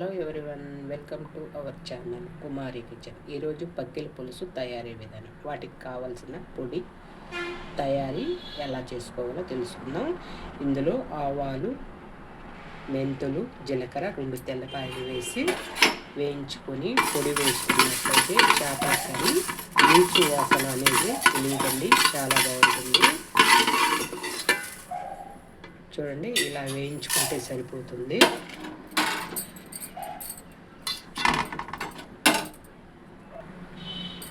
Hello everyone welcome to our channel Kumari kitchen ఈరోజు పక్కిల పులుసు తయారీ విధానం. వాటికి కావాల్సిన పొడి తయారీ ఎలా చేసుకోవాలో తెలుసుకుందాం. ఇందులో ఆవాలు మెంతులు జీలకర్ర రెండు తెల్లపాయలు వేసి వేయించుకొని పొడి వేసుకున్నట్లయితే చేపల కర్రీ నీచు వాసన అనేది తెలియదండి చాలా బాగుంటుంది. చూడండి ఇలా వేయించుకుంటే సరిపోతుంది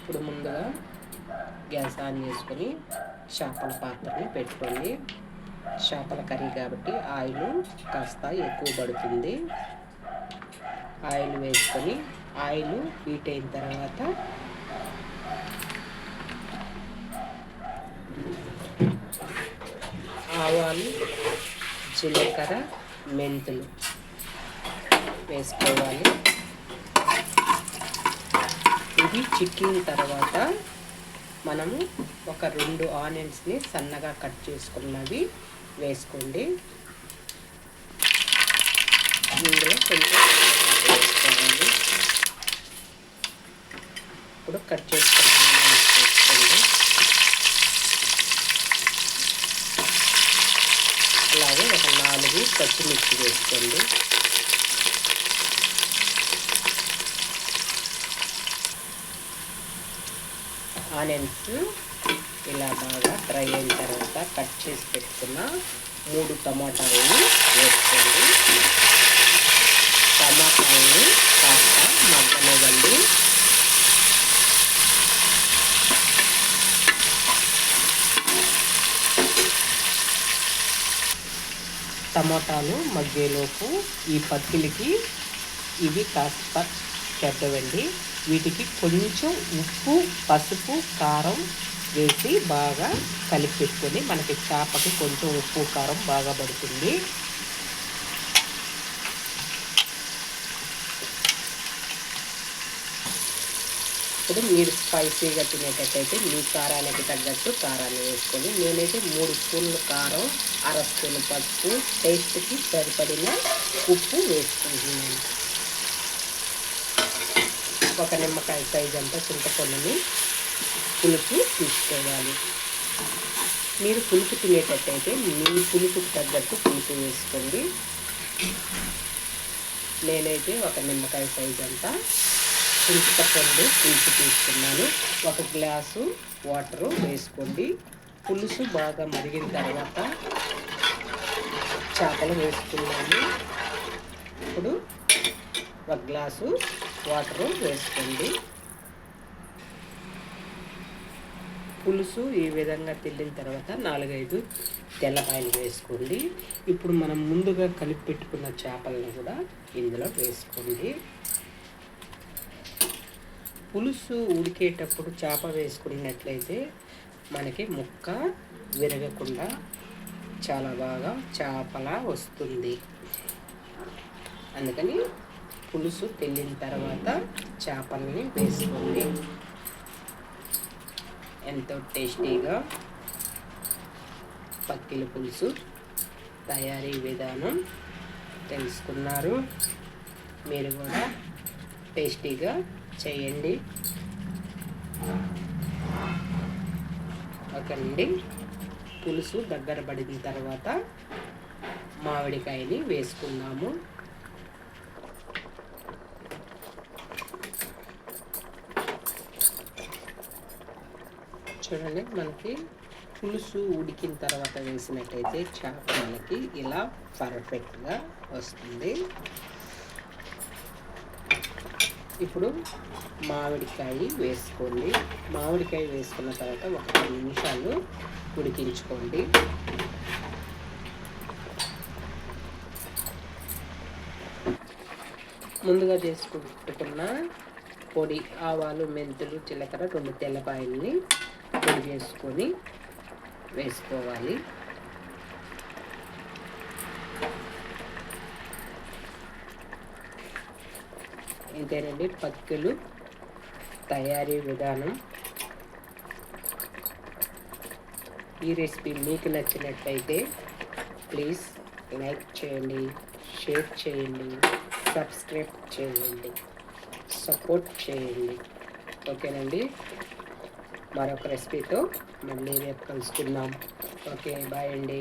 ఇప్పుడు ముందుగా గ్యాస్ ఆన్ చేసుకొని చేపల పాత్రని పెట్టుకోండి. చేపల కర్రీ కాబట్టి ఆయిల్ కాస్త ఎక్కువ పడుతుంది. ఆయిల్ వేసుకొని ఆయిల్ హీట్ అయిన తర్వాత ఆవాలు జీలకర్ర మెంతులు వేసుకోవాలి. ఇది చిక్కిన తర్వాత మనము ఒక రెండు ఆనియన్స్ని సన్నగా కట్ చేసుకున్నవి వేసుకోండి. ఇందులో కొంచెం వేసుకోవాలి. ఇప్పుడు కట్ చేసుకున్న వేసుకోండి. అలాగే ఒక నాలుగు పచ్చిమిర్చి వేసుకోండి. ఆనియన్స్ ఇలా బాగా ఫ్రై అయిన తర్వాత కట్ చేసి పెట్టుకున్న మూడు టమాటాలను వేసుకోండి. టమాటాలను కాస్త మగ్గనివ్వండి. టమాటాలు మగ్గేలోపు ఈ పత్తిలకి ఇవి కాస్త చెడ్డవండి వీటికి కొంచెం ఉప్పు పసుపు కారం వేసి బాగా కలిపి మనకి చేపకి కొంచెం ఉప్పు కారం బాగా పడుతుంది. ఇప్పుడు మీరు స్పైసీగా తినేటట్టయితే మీ కారానికి తగ్గట్టు కారాన్ని వేసుకొని నేనైతే మూడు స్పూన్లు కారం అర స్పూన్ పసుపు టేస్ట్కి సరిపడిన ఉప్పు వేసుకుంటున్నాను. ఒక నిమ్మకాయ సైజ్ అంతా చింతపండుని పులుపు తీసుకోవాలి. మీరు పులుపు తినేటట్టయితే మీ పులుపుకి తగ్గట్టు పులుపు వేసుకోండి. నేనైతే ఒక నిమ్మకాయ సైజ్ అంతా చింతపండు పులుసు తీసుకున్నాను. ఒక గ్లాసు వాటరు వేసుకోండి. పులుసు బాగా మరిగిన తర్వాత చేపలు వేసుకున్నాను. ఇప్పుడు ఒక గ్లాసు వాటరు వేసుకోండి. పులుసు ఈ విధంగా తెల్లిన తర్వాత నాలుగైదు తెల్లపాయలు వేసుకోండి. ఇప్పుడు మనం ముందుగా కలిపి పెట్టుకున్న చేపలను కూడా ఇందులో వేసుకోండి. పులుసు ఉడికేటప్పుడు చేప వేసుకున్నట్లయితే మనకి ముక్క విరగకుండా చాలా బాగా చేపలా వస్తుంది. అందుకని పులుసు తెల్లిన తర్వాత చేపల్ని వేసుకోండి. ఎంతో టేస్టీగా పక్కిల పులుసు తయారీ విధానం తెలుసుకున్నారు. మీరు కూడా టేస్టీగా చేయండి. ఒకండి పులుసు దగ్గర పడిన తర్వాత మామిడికాయని వేసుకున్నాము చూడండి మనకి పులుసు ఉడికిన తర్వాత వేసినట్టయితే చేప మనకి ఇలా పర్ఫెక్ట్గా వస్తుంది. ఇప్పుడు మామిడికాయ వేసుకోండి. మామిడికాయ వేసుకున్న తర్వాత ఒక పది నిమిషాలు ఉడికించుకోండి. ముందుగా చేసుకుంటున్న పొడి ఆవాలు మెంతులు జీలకర్ర రెండు తెల్లపాయల్ని పొడి చేసుకొని వేసుకోవాలి. ఇదేనండి పక్కలు తయారీ విధానం. ఈ రెసిపీ మీకు నచ్చినట్లయితే ప్లీజ్ లైక్ చేయండి షేర్ చేయండి సబ్స్క్రైబ్ చేయండి సపోర్ట్ చేయండి. ఓకేనండి? మరొక రెసిపీతో మళ్ళీ రేపు కలుసుకుందాం. ఓకే బాయ్ అండి.